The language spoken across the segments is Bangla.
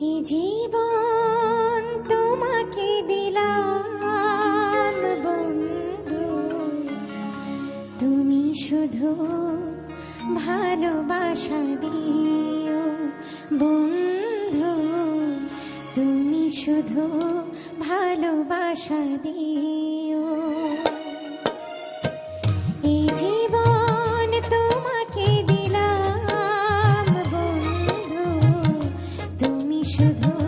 জীবন তোমাকে বন্ধু। তুমি শুধু ভালোবাসা দিও বন্ধু। তুমি শুধু ভালোবাসা দিও। শুধু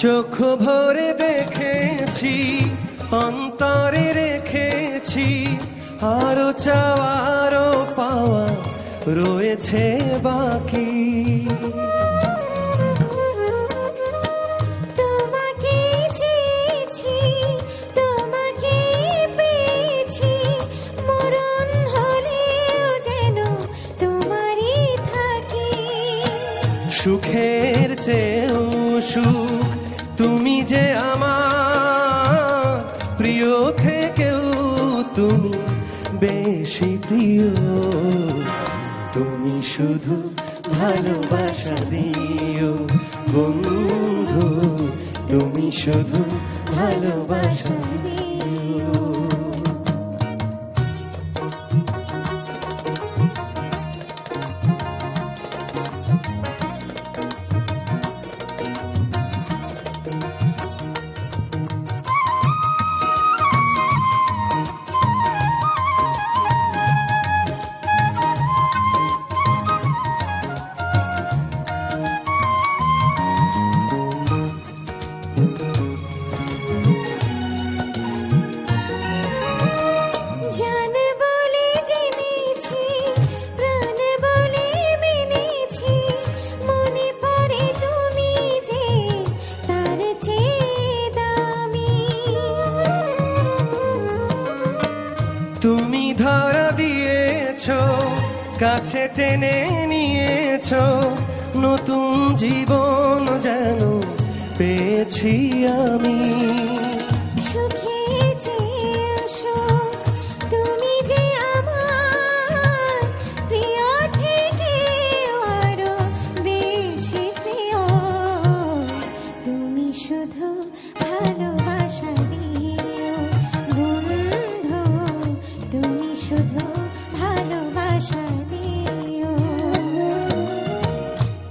চোখ ভরে দেখেছি অন্তরে রেখেছি আরও চাওয়ারও পাওয়া রয়েছে বাকি। সুখের চেয়েও সুখ তুমি যে আমার প্রিয় থেকেও তুমি বেশি প্রিয়। তুমি শুধু ভালোবাসা দিও বন্ধু। তুমি শুধু ভালোবাসা দিও। তুমি ধরা দিয়েছ কাছে টেনে নিয়েছ নতুন জীবন যেন পেয়েছি আমি।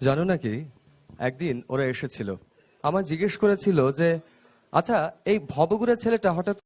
জানো নাকি? একদিন ওরা এসেছিল। আমার জিজ্ঞেস করেছিল যে আচ্ছা এই ভবগুড়া ছেলেটা হঠাৎ